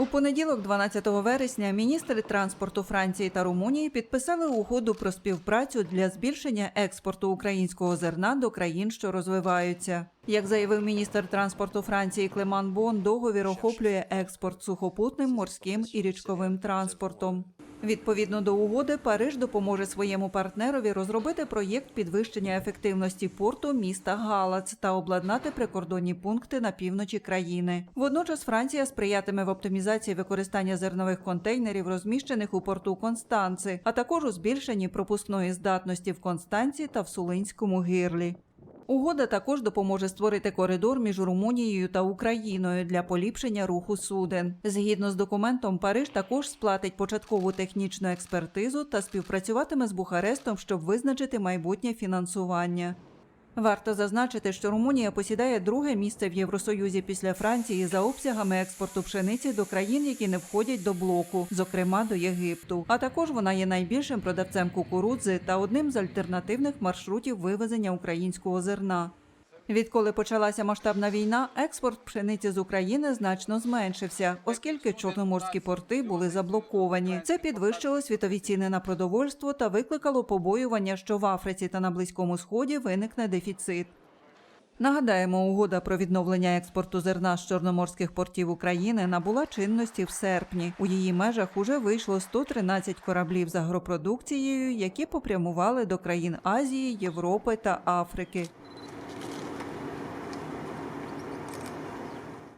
У понеділок, 12 вересня, міністри транспорту Франції та Румунії підписали угоду про співпрацю для збільшення експорту українського зерна до країн, що розвиваються. Як заявив міністр транспорту Франції Клеман Бон, договір охоплює експорт сухопутним, морським і річковим транспортом. Відповідно до угоди, Париж допоможе своєму партнерові розробити проєкт підвищення ефективності порту міста Галац та обладнати прикордонні пункти на півночі країни. Водночас Франція сприятиме в оптимізації використання зернових контейнерів, розміщених у порту Констанци, а також у збільшенні пропускної здатності в Констанці та в Сулинському гирлі. Угода також допоможе створити коридор між Румунією та Україною для поліпшення руху суден. Згідно з документом, Париж також сплатить початкову технічну експертизу та співпрацюватиме з Бухарестом, щоб визначити майбутнє фінансування. Варто зазначити, що Румунія посідає друге місце в Євросоюзі після Франції за обсягами експорту пшениці до країн, які не входять до блоку, зокрема до Єгипту. А також вона є найбільшим продавцем кукурудзи та одним з альтернативних маршрутів вивезення українського зерна. Відколи почалася масштабна війна, експорт пшениці з України значно зменшився, оскільки чорноморські порти були заблоковані. Це підвищило світові ціни на продовольство та викликало побоювання, що в Африці та на Близькому Сході виникне дефіцит. Нагадаємо, угода про відновлення експорту зерна з чорноморських портів України набула чинності в серпні. У її межах уже вийшло 113 кораблів з агропродукцією, які попрямували до країн Азії, Європи та Африки.